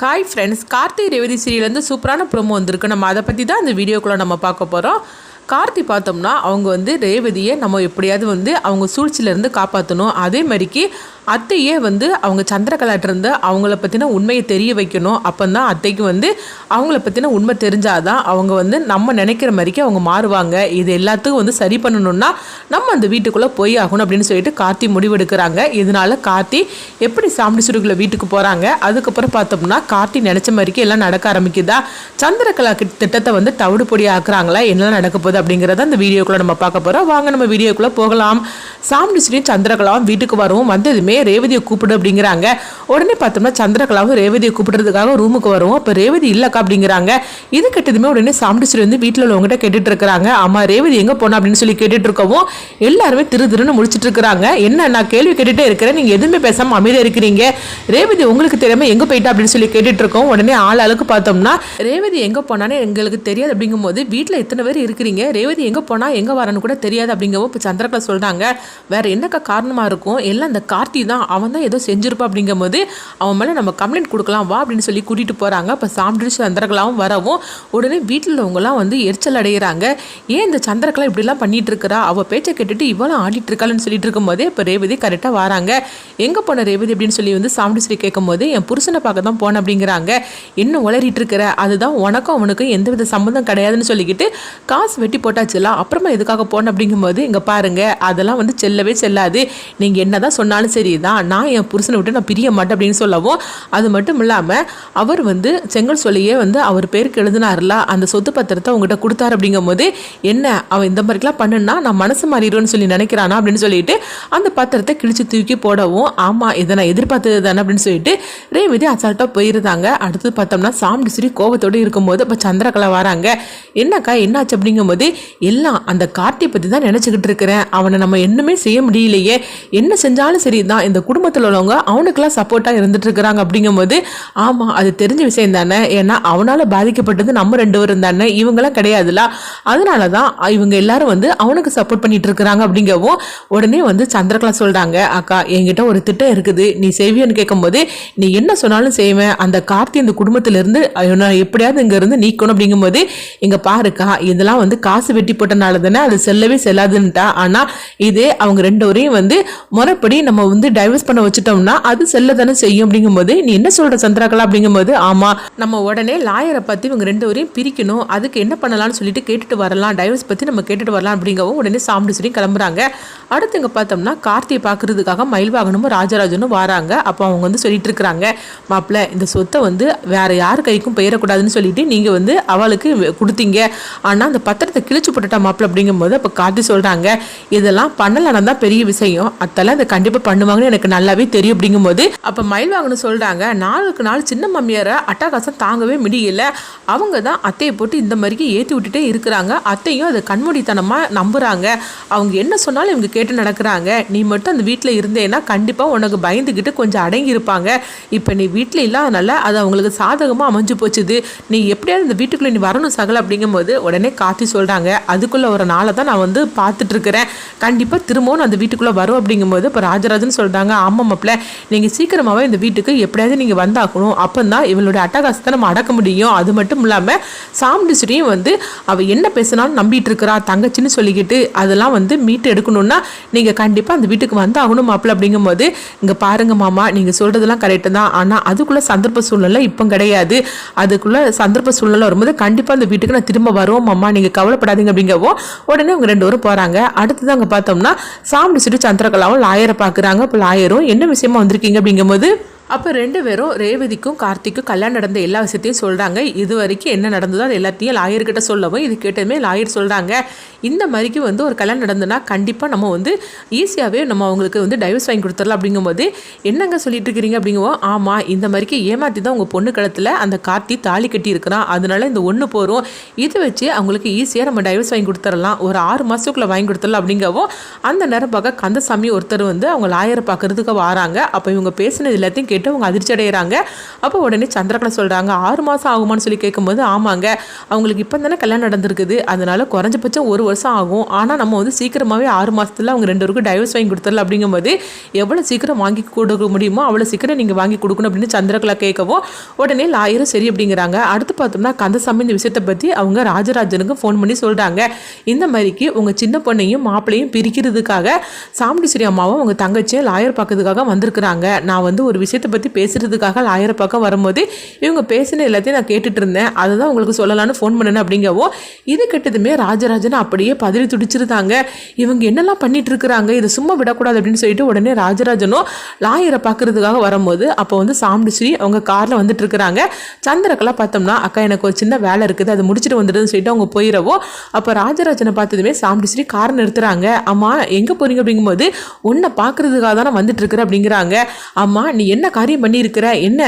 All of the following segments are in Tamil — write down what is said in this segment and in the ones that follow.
ஹாய் ஃப்ரெண்ட்ஸ் கார்த்திக் ரேவதி சீரியல்லேருந்து சூப்பரான ப்ரோமோ வந்திருக்கு. நம்ம அதை பற்றி தான் இந்த வீடியோக்குள்ளே நம்ம பார்க்க போகிறோம் கார்த்தி பார்த்தோம்னா அவங்க வந்து ரேவதியை நம்ம எப்படியாவது வந்து அவங்க சூழ்ச்சியிலேருந்து காப்பாற்றணும் அதே மாதிரிக்கு அத்தையே வந்து அவங்க சந்திரகலாட்டிருந்து அவங்கள பற்றின உண்மையை தெரிய வைக்கணும். அப்போ தான் அத்தைக்கு வந்து அவங்கள பற்றின உண்மை தெரிஞ்சாதான் அவங்க வந்து நம்ம நினைக்கிற மாதிரிக்கு அவங்க மாறுவாங்க. இது எல்லாத்துக்கும் வந்து சரி பண்ணணும்னா நம்ம அந்த வீட்டுக்குள்ளே போய் ஆகணும் அப்படின்னு சொல்லிட்டு கார்த்தி முடிவெடுக்கிறாங்க. இதனால கார்த்தி எப்படி சாமி சுருக்கில் வீட்டுக்கு போகிறாங்க அதுக்கப்புறம் பார்த்தோம்னா கார்த்தி நினச்ச மாதிரிக்கு எல்லாம் நடக்க ஆரம்பிக்குதா? சந்திரகலா கிட்ட- திட்டத்தை வந்து தவிடு பொடி ஆக்குறாங்களா? என்னெல்லாம் நடக்க போகுது? அப்படிங்கிறத அந்த வீடியோக்குள்ளே நம்ம பார்க்க போகிறோம் வாங்க நம்ம வீடியோக்குள்ளே போகலாம். சாமுண்டிஸ்வரியும் சந்திரகலாவும் வீட்டுக்கு வரவும். வந்ததுமே ரேவதியை கூப்பிடு அப்படிங்கிறாங்க. உடனே பார்த்தோம்னா சந்திரகலாவும் ரேவதியை கூப்பிடுறதுக்காக ரூமுக்கு வருவோம். அப்போ ரேவதி இல்லைக்கா அப்படிங்கிறாங்க. இது கெட்டதுமே உடனே சாமுண்டிஸ்வரி வந்து வீட்டில் உள்ளவங்ககிட்ட கேட்டுட்டு இருக்கிறாங்க ஆமாம் ரேவதி எங்கே போனா அப்படின்னு சொல்லி கேட்டுட்டு இருக்கவும் எல்லாருமே திரு திருன்னு முடிச்சிட்டு இருக்கிறாங்க என்ன நான் கேள்வி கேட்டுகிட்டே இருக்கிறேன். நீங்கள் எதுவுமே பேசாமல் அமைதியாக இருக்கிறீங்க? ரேவதி உங்களுக்கு தெரியாமல் எங்கே போயிட்டா அப்படின்னு சொல்லி கேட்டுட்டு இருக்கோம் உடனே ஆள் ஆளுக்கு பார்த்தோம்னா ரேவதி எங்கே போனானே எங்களுக்கு தெரியாது அப்படிங்கும்போது வீட்டில் இத்தனை பேர் இருக்கிறீங்க? ரேவதி எங்கே போனால் எங்கே வரன்னு கூட தெரியாது அப்படிங்கவும் இப்போ சந்திரகலா சொல்கிறாங்க வேறு என்னக்கா காரணமாக இருக்கும்? எல்லாம் அந்த கார்த்தி தான். அவன் தான் ஏதோ செஞ்சிருப்பா அப்படிங்கும்போது அவன் மேலே நம்ம கம்ப்ளைண்ட் கொடுக்கலாம் வா அப்படின்னு சொல்லி கூட்டிகிட்டு போகிறாங்க இப்போ சாப்பிட்டு சந்திரகலாவும் வரவும் உடனே வீட்டில் உள்ளவங்களாம் வந்து எரிச்சல் அடைகிறாங்க ஏன் இந்த சந்திரகலா இப்படிலாம் பண்ணிகிட்டு இருக்கிறா அவள் பேச்சை கேட்டுட்டு இவ்வளோ ஆடிட்டு இருக்காளுன்னு சொல்லிட்டு இருக்கும்போதே இப்போ ரேவதி கரெக்டாக வராங்க. எங்கே போன ரேவதி அப்படின்னு சொல்லி வந்து சாமுண்டீஸ்வரி கேட்கும்போது என் புருஷனை பார்க்க தான் போனேன் அப்படிங்கிறாங்க. இன்னும் உளறிட்டு இருக்கிற அதுதான் உனக்கும் அவனுக்கும் எந்தவித சம்மந்தம் கிடையாதுன்னு சொல்லிக்கிட்டு காசு வெட்டி போட்டாச்சுல அப்புறமா எதுக்காக போனேன் அப்படிங்கும்போது இங்கே பாருங்கள் அதெல்லாம் வந்து செல்லவே செல்லாது. நீங்கள் என்ன தான் சொன்னாலும் சரி தான் நான் என் புருஷனை விட்டு நான் பிரிய மாட்டேன் அப்படின்னு சொல்லவும் அது மட்டும் இல்லாமல் அவர் வந்து செங்கல் சொல்லியே வந்து அவர் பேருக்கு எழுதினார்ல அந்த சொத்து பத்திரத்தை உங்ககிட்ட கொடுத்தாரு அப்படிங்கும்போது என்ன அவன் இந்த மாதிரிலாம் பண்ணுனா நான் மனசு மாறிடுவேன்னு சொல்லி நினைக்கிறானா அப்படின்னு சொல்லிட்டு அந்த பத்திரத்தை கிழிச்சு தூக்கி போடவும் ஆமாம் இதை நான் எதிர்பார்த்தது தானே அப்படின்னு சொல்லிட்டு ரேவதி அசால்ட்டாக போயிருந்தாங்க. அடுத்து பார்த்தோம்னா சாமுண்டிஸ்வரி கோவத்தோடு இருக்கும்போது இப்போ சந்திரகலா வராங்க. என்னக்கா என்னாச்சு அப்படிங்கும்போது எல்லாம் அந்த கார்த்தியை பற்றி தான் நினச்சிக்கிட்டு இருக்கிறேன். அவனை நம்ம என்னமே செய்ய முடியலையே. என்ன செஞ்சாலும் சரி தான் இந்த குடும்பத்தில் உள்ளவங்க அவனுக்கெல்லாம் சப்போர்ட்டாக இருந்துட்டு இருக்கிறாங்க அப்படிங்கும்போது ஆமாம் அது தெரிஞ்ச விஷயம் தானே. ஏன்னா அவனால் பாதிக்கப்பட்டது நம்ம ரெண்டு பேரும் தானே. இவங்கெல்லாம் கிடையாதுல அதனால தான் இவங்க எல்லாரும் வந்து அவனுக்கு சப்போர்ட் பண்ணிட்டு இருக்கிறாங்க அப்படிங்கவும் உடனே வந்து சந்திரகலா சொல்கிறாங்க அக்கா என்கிட்ட ஒரு திட்டம் இருக்குது. நீ செய்வியன்னு கேட்கும்போது நீ என்ன சொன்னாலும் செய்வேன். அந்த கார்த்தி இந்த குடும்பத்திலிருந்து எப்படியாவது இங்கேருந்து நீக்கணும் அப்படிங்கும்போது இங்கே பாருக்கா இதெல்லாம் வந்து காசு வெட்டி போட்டனால தானே அது செல்லவே செல்லாதுன்ட்டா ஆனால் இதே அவங்க ரெண்டு வரையும் வந்து முறைப்படி நம்ம வந்து டைவர்ஸ் பண்ண வச்சுட்டோம்னா அது செல்ல தானே செய்யும் அப்படிங்கும்போது நீ என்ன சொல்கிற சந்திராகலா அப்படிங்கும்போது ஆமாம் நம்ம உடனே லாயரை பற்றி இவங்க ரெண்டு வரையும் பிரிக்கணும். அதுக்கு என்ன பண்ணலாம்னு சொல்லிட்டு கேட்டுட்டு வரலாம். டைவர்ஸ் பற்றி நம்ம கேட்டுட்டு வரலாம் அப்படிங்கவும் உடனே சாப்பிட்டு சொல்லி கிளம்புறாங்க. அடுத்து இங்கே பார்த்தோம்னா கார்த்தியை பார்க்குறதுக்காக மயில்வாகனமும் ராஜராஜனும் வராங்க. அப்போ அவங்க வந்து சொல்லிட்டு இருக்கிறாங்க மாப்பிள்ள இந்த சொத்தை வந்து வேற யார் கைக்கும் பெயரக்கூடாதுன்னு சொல்லிட்டு நீங்கள் வந்து அவளுக்கு கொடுத்தீங்க. ஆனால் அந்த பத்திரத்தை கிழிச்சு போட்டுட்டா மாப்பிள்ள அப்படிங்கும்போது அப்போ கார்த்தி சொல்கிறாங்க இதெல்லாம் பண்ணலன்னா தான் பெரிய விஷயம். அதெல்லாம் இதை கண்டிப்பாக பண்ணுவாங்கன்னு எனக்கு நல்லாவே தெரியும். அப்படிங்கும்போது அப்போ மயில் மயில்வாகனு சொல்கிறாங்க நாளுக்கு நாள் சின்ன மம்மியாரை அட்டகாசம் தாங்கவே முடியல. அவங்க தான் அத்தையை போட்டு இந்த மாதிரிக்கு ஏற்றி விட்டுட்டே இருக்கிறாங்க. அத்தையும் அதை கண்மூடித்தனமாக நம்புகிறாங்க அவங்க என்ன சொன்னாலும் இவங்க கேட்டு நடக்கிறாங்க. நீ மட்டும் அந்த வீட்டில் இருந்தேன்னா கண்டிப்பாக உனக்கு பயந்துக்கிட்டு கொஞ்சம் அடங்கி இருப்பாங்க. இப்போ நீ வீட்டில் இல்லாதனால அது அவங்களுக்கு சாதகமாக அமைஞ்சு போச்சுது. நீ எப்படியாவது இந்த வீட்டுக்குள்ளே நீ வரணும் சகல. அப்படிங்கும்போது உடனே காத்தி சொல்கிறாங்க அதுக்குள்ளே ஒரு நாளை தான் நான் வந்து பார்த்துட்ருக்கிறேன். கண்டிப்பாக திரும்பவும் அந்த வீட்டுக்குள்ளே வரும் அப்படிங்கும்போது இப்போ ராஜராஜன் சொல்கிறாங்க ஆமாம் மாப்பிள்ள நீங்கள் சீக்கிரமாகவே இந்த வீட்டுக்கு எப்படியாவது நீங்கள் வந்தாக்கணும் அப்போ தான் இவளுடைய அட்டகாசத்தை நம்ம அடக்க முடியும். அது மட்டும் இல்லாமல் சாமுண்டிஸ்வரியும் வந்து அவள் என்ன பேசினாலும் நம்பிட்டு இருக்கிறா தங்கச்சின்னு சொல்லிக்கிட்டு அதெல்லாம் வந்து மீட்டு எடுக்கணும்னா நீங்கள் கண்டிப்பாக அந்த வீட்டுக்கு வந்து ஆகணும் மாப்பிள்ள. அப்படிங்கும்போது இங்கே பாருங்க மாமா நீங்கள் சொல்கிறதெல்லாம் கரெக்டு தான். ஆனால் அதுக்குள்ளே சந்தர்ப்ப சூழ்நிலை இப்போ கிடையாது. அதுக்குள்ளே சந்தர்ப்ப சூழ்நிலை வரும்போது கண்டிப்பாக அந்த வீட்டுக்கு நான் திரும்ப வருவோம் மாமா. நீங்கள் கவலைப்படாதீங்க அப்படிங்கவோ உடனே அவங்க ரெண்டு பேரும் போகிறாங்க அடுத்தது அங்கே பார்த்தோம்னா சுட்டு சந்திரகலாவும் லாயரை பார்க்குறாங்க. இப்போ லாயரும் என்ன விஷயமா வந்திருக்கீங்க? அப்படிங்கும்போது அப்போ ரெண்டு பேரும் ரேவதிக்கும் கார்த்திக்கும் கல்யாணம் நடந்த எல்லா விஷயத்தையும் சொல்கிறாங்க இது வரைக்கும் என்ன நடந்ததோ அது எல்லாத்தையும் லாயர்கிட்ட சொல்லவும் இது கேட்டதுமே லாயர் சொல்கிறாங்க இந்த மாதிரிக்கு வந்து ஒரு கல்யாணம் நடந்ததுன்னா கண்டிப்பாக நம்ம வந்து ஈஸியாகவே நம்ம அவங்களுக்கு வந்து டைவர்ஸ் வாங்கி கொடுத்துடலாம் அப்படிங்கும்போது என்னங்க சொல்லிட்டு இருக்கிறீங்க அப்படிங்குவோம். ஆமாம் இந்த மாதிரிக்கு ஏமாற்றி தான் உங்கள் பொண்ணு கழுத்தில் அந்த கார்த்தி தாலி கட்டி இருக்கிறான் அதனால இந்த ஒன்று போகிறோம் இதை வச்சு அவங்களுக்கு ஈஸியாக நம்ம டைவர்ஸ் வாங்கி கொடுத்துடலாம். ஒரு ஆறு மாதத்துக்குள்ளே வாங்கி கொடுத்துடலாம் அப்படிங்கவும் அந்த நேரம் பார்க்க கந்தசாமி ஒருத்தர் வந்து அவங்க லாயரை பார்க்குறதுக்கு வராங்க. அப்போ இவங்க பேசினது எல்லாத்தையும் கேட்டு அவங்க அதிர்ச்சி அடைகிறாங்க அப்போ உடனே சந்திரகலை சொல்கிறாங்க ஆறு மாதம் ஆகுமான்னு சொல்லி கேட்கும்போது ஆமாங்க அவங்களுக்கு இப்போ தானே கல்யாணம் நடந்திருக்குது. அதனால் குறைஞ்சபட்சம் ஒரு வருஷம் ஆகும். ஆனால் நம்ம வந்து சீக்கிரமாகவே ஆறு மாதத்துல அவங்க ரெண்டு பேருக்கும் டைவர்ஸ் வாங்கி கொடுத்துடல அப்படிங்கும்போது எவ்வளோ சீக்கிரம் வாங்கி கொடுக்க முடியுமோ அவ்வளோ சீக்கிரம் நீங்கள் வாங்கி கொடுக்கணும் அப்படின்னு சந்திரகலா கேட்கவும் உடனே லாயரும் சரி அப்படிங்கிறாங்க. அடுத்து பார்த்தோம்னா கந்தசாமி இந்த விஷயத்தை பற்றி அவங்க ராஜராஜனுக்கு ஃபோன் பண்ணி சொல்கிறாங்க இந்த மாதிரிக்கு உங்கள் சின்ன பொண்ணையும் மாப்பிள்ளையும் பிரிக்கிறதுக்காக சாமுண்டீஸ்வரி அம்மாவும் உங்கள் தங்கச்சியும் லாயர் பார்க்கறதுக்காக வந்திருக்கிறாங்க. நான் வந்து ஒரு விஷயத்தை பற்றி பேசுகிறதுக்காக லாயரை பார்க்க வரும்போது இவங்க பேசின எல்லாத்தையும் நான் கேட்டுட்டு இருந்தேன். அதை தான் உங்களுக்கு சொல்லலான்னு ஃபோன் பண்ணேன் அப்படிங்கவும் இது கெட்டதுமே ராஜராஜன் அப்படியே பதறி துடிச்சிருந்தாங்க. இவங்க என்னெல்லாம் பண்ணிட்டு இருக்கிறாங்க? இதை சும்மா விடக்கூடாது அப்படின்னு சொல்லிட்டு உடனே ராஜராஜனும் லாயரை பார்க்கறதுக்காக வரும்போது அப்போ வந்து சாமுண்டீஸ்வரி அவங்க காரில் வந்துட்டு இருக்கிறாங்க. சந்திரக்கெல்லாம் பார்த்தோம்னா அக்கா எனக்கு ஒரு சின்ன வேலை இருக்குது. அதை முடிச்சுட்டு வந்துடுதுன்னு சொல்லிட்டு அவங்க போயிடவோ அப்போ ராஜராஜனை பார்த்ததுமே சாமுண்டீஸ்வரி கார் நிறுத்துறாங்க. அம்மா எங்கே போகிறீங்க அப்படிங்கும்போது உன்னை பார்க்கறதுக்காக தானே வந்துட்டு இருக்கிற அப்படிங்கிறாங்க. அம்மா நீ என்ன காரியம் பண்ணியிருக்கிற? என்ன?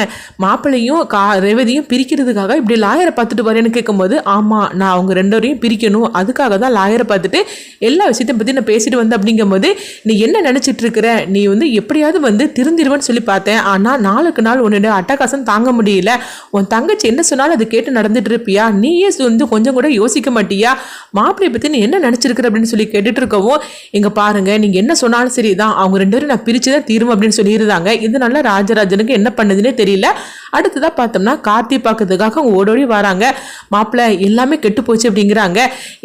மாப்பிள்ளையும் கா ரேவதியும் பிரிக்கிறதுக்காக இப்படி லாயரை பார்த்துட்டு வரேன்னு கேட்கும்போது ஆமாம் நான் அவங்க ரெண்டோரையும் பிரிக்கணும். அதுக்காக தான் லாயரை பார்த்துட்டு எல்லா விஷயத்தையும் பற்றி நான் பேசிட்டு வந்தேன் அப்படிங்கும்போது நீ என்ன நினச்சிட்டு இருக்கிற? நீ வந்து எப்படியாவது வந்து திருந்திருவேன்னு சொல்லி பார்த்தேன். ஆனால் நாளுக்கு நாள் உன்னோட அட்டகாசம் தாங்க முடியல. உன் தங்கச்சி என்ன சொன்னாலும் அதை கேட்டு நடந்துட்டு இருப்பியா? நீயே வந்து கொஞ்சம் கூட யோசிக்க மாட்டியா? மாப்பிள்ளையை பற்றி நீ என்ன நினச்சிருக்கிற அப்படின்னு சொல்லி கேட்டுட்டு இருக்கவும் இங்கே பாருங்கள் நீங்கள் என்ன சொன்னாலும் சரி தான் அவங்க ரெண்டு பேரும் நான் பிரித்து தான் தீரும் அப்படின்னு சொல்லியிருந்தாங்க. இதனால ராஜராஜனுக்கு என்ன பண்ணுதுன்னே தெரியல. அடுத்ததாக பார்த்தோம்னா கார்த்தி பார்க்கறதுக்காக அவங்க ஓடோடி வராங்க. மாப்பிள்ளை எல்லாமே கெட்டு போச்சு அப்படிங்கிறாங்க.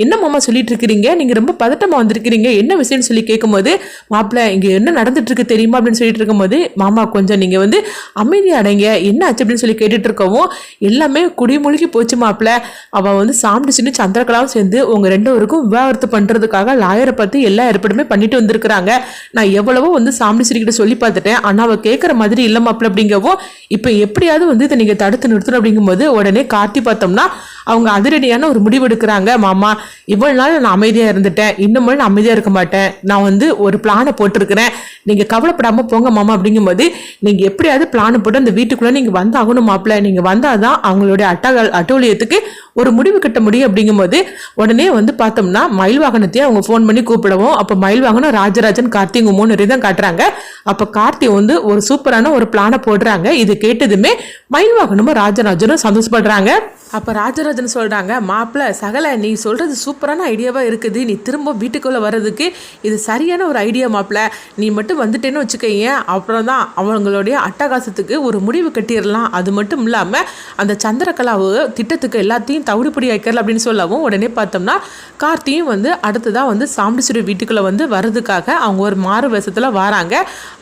என்ன மாமா சொல்லிட்டு இருக்கிறீங்க நீங்கள் ரொம்ப பதட்டமாக வந்திருக்கிறீங்க. என்ன விஷயம்னு சொல்லி கேட்கும்போது மாப்பிள்ளை இங்கே என்ன நடந்துட்டு இருக்கு தெரியுமா? அப்படின்னு சொல்லிட்டு இருக்கும்போது மாமா கொஞ்சம் நீங்கள் வந்து அமைதி அடைங்க. என்ன ஆச்சு அப்படின்னு சொல்லி கேட்டுட்டு இருக்கவும் எல்லாமே குடிமூழ்கி போச்சு மாப்பிள்ளை அவன் வந்து சாப்பிட்டுச்சுன்னு சந்திரகலாவும் சேர்ந்து உங்கள் ரெண்டு பேருக்கும் விவாகரத்து பண்ணுறதுக்காக லாயரை பார்த்து எல்லா ஏற்பாடுமே பண்ணிட்டு வந்திருக்கிறாங்க. நான் எவ்வளவோ வந்து சாமிடிச்சிரி கிட்ட சொல்லி பார்த்துட்டேன். ஆனால் அவள் கேட்குற மாதிரி இல்லை மாப்பிள்ள அப்படிங்கவோ இப்போ எப்படியாவது வந்து இதை நீங்க தடுத்து நிறுத்தணும் அப்படிங்கும்போது உடனே காட்டி பார்த்தோம்னா அவங்க அதிரடியான ஒரு முடிவு எடுக்கிறாங்க மாமா இவ்வளவு நாள் நான் அமைதியாக இருந்துட்டேன். இன்னமும் நான் அமைதியாக இருக்க மாட்டேன். நான் வந்து ஒரு பிளானை போட்டிருக்கிறேன். நீங்கள் கவலைப்படாமல் போங்க மாமா அப்படிங்கும்போது நீங்கள் எப்படியாவது பிளான் போட்டு அந்த வீட்டுக்குள்ளே நீங்கள் வந்தாகணும் மாப்பிள்ள. வந்தால் தான் அவங்களுடைய அட்டக அட்டோலியத்துக்கு ஒரு முடிவு கட்ட முடியும். அப்படிங்கும்போது உடனே வந்து பார்த்தோம்னா மயில் வாகனத்தையும் அவங்க ஃபோன் பண்ணி கூப்பிடவும் அப்போ மயில் வாகனம் ராஜராஜன் கார்த்தி மூணு தான் காட்டுறாங்க. அப்போ கார்த்தி வந்து ஒரு சூப்பரான ஒரு பிளானை போடுறாங்க. இது கேட்டதுமே மயில் வாகனமும் ராஜராஜனும் சந்தோஷப்படுறாங்க. அப்போ ராஜராஜன் சொல்கிறாங்க மாப்பிள்ள சகல நீ சொல்கிறது சூப்பரான ஐடியாவாக இருக்குது. நீ திரும்ப வீட்டுக்குள்ளே வர்றதுக்கு இது சரியான ஒரு ஐடியா மாப்பிள்ள. நீ மட்டும் வந்துட்டேன்னு வச்சுக்கோங்க. அப்புறம் தான் அவங்களுடைய அட்டகாசத்துக்கு ஒரு முடிவு கட்டிடலாம். அது மட்டும் இல்லாமல் அந்த சந்திரகலாவு திட்டத்துக்கு எல்லாத்தையும் தவிடுபடி வைக்கல அப்படின்னு சொல்லவும் உடனே பார்த்தோம்னா கார்த்தியும் வந்து அடுத்ததாக வந்து சாம்பிசுரி வீட்டுக்குள்ளே வந்து வர்றதுக்காக அவங்க ஒரு மாறு வேஷத்தில் வராங்க.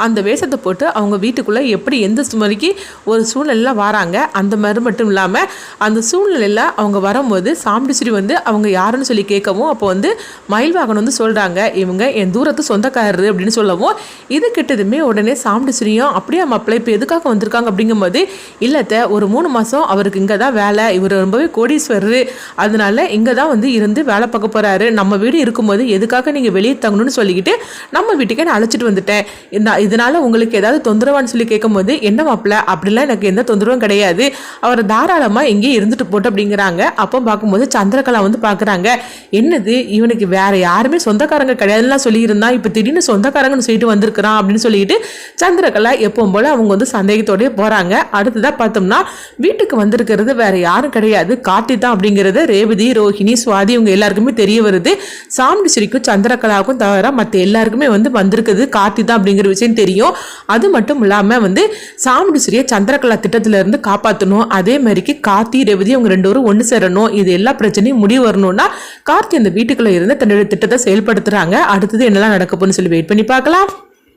அந்த வேஷத்தை போட்டு அவங்க வீட்டுக்குள்ளே எப்படி எந்த சுமதிக்கு ஒரு சூழ்நிலையில் வராங்க. அந்த மாதிரி மட்டும் இல்லாமல் அந்த சூழ்நிலையில் அவங்க வரும்போது சாம்பிசுரி வந்து அவங்க யாருன்னு சொல்லி கேட்கவும் அப்போ வந்து மயில்வாகன் வந்து சொல்கிறாங்க இவங்க என் தூரத்து சொந்தக்காரரு அப்படின்னு சொல்லவும் இது கிட்டதுமே உடனே சாம்பிசுரியும் அப்படியே மாப்பிள்ளை இப்போ எதுக்காக வந்திருக்காங்க? அப்படிங்கும்போது இல்லத்த ஒரு மூணு மாதம் அவருக்கு இங்கே தான் வேலை இவர் ரொம்பவே கோடீஸ்வரர் அதனால இங்கே தான் வந்து இருந்து வேலை பார்க்க போகிறாரு நம்ம வீடு இருக்கும்போது எதுக்காக நீங்கள் வெளியே தங்கணும்னு சொல்லிக்கிட்டு நம்ம வீட்டுக்கே நான் அழைச்சிட்டு வந்துட்டேன். இந்த இதனால் உங்களுக்கு ஏதாவது தொந்தரவான்னு சொல்லி கேட்கும்போது என்ன மாப்பிள்ள அப்படிலாம் எனக்கு எந்த தொந்தரவும் கிடையாது அவர் தாராளமாக எங்கேயும் இருந்துட்டு போட்டு அப்படிங்கிறாங்க. அப்போ பார்க்கும்போது சந்திரகலா வந்து பார்க்குறாங்க. என்னது? இவனுக்கு வேற யாருமே சொந்தக்காரங்க கிடையாதுலாம் சொல்லியிருந்தான் இப்போ திடீர்னு சொந்தக்காரங்கன்னு சொல்லிட்டு வந்திருக்கிறான் அப்படின்னு சொல்லிட்டு சந்திரகலா எப்பவும் போல அவங்க வந்து சந்தேகத்தோடய போகிறாங்க அடுத்ததாக பார்த்தோம்னா வீட்டுக்கு வந்திருக்கிறது வேற யாரும் கிடையாது. கார்த்தி தான் அப்படிங்கிறது ரேவதி ரோஹிணி சுவாதி இவங்க எல்லாருக்குமே தெரிய வருது. சாமுண்டீஸ்வரிக்கும் சந்திரகலாவுக்கும் தவிர மற்ற எல்லாருக்குமே வந்து வந்திருக்குது. கார்த்தி தான் அப்படிங்கிற விஷயம் தெரியும். அது மட்டும் இல்லாமல் வந்து சாமுண்டீஸ்வரியை சந்திரகலா திட்டத்திலிருந்து காப்பாற்றணும் அதே மாதிரிக்கு கார்த்தி ரேவதி அவங்க ரெண்டு பேரும் ஒன்று சேரணும் இது எல்லா பிரச்சனையும் முடிவு வரணும்னா கார்த்தி அந்த வீட்டுக்குள்ள இருந்து தன்னுடைய திட்டத்தை செயல்படுத்துறாங்க. அடுத்தது என்னெல்லாம் நடக்க போகணும்னு சொல்லி வெயிட் பண்ணி பார்க்கலாம்.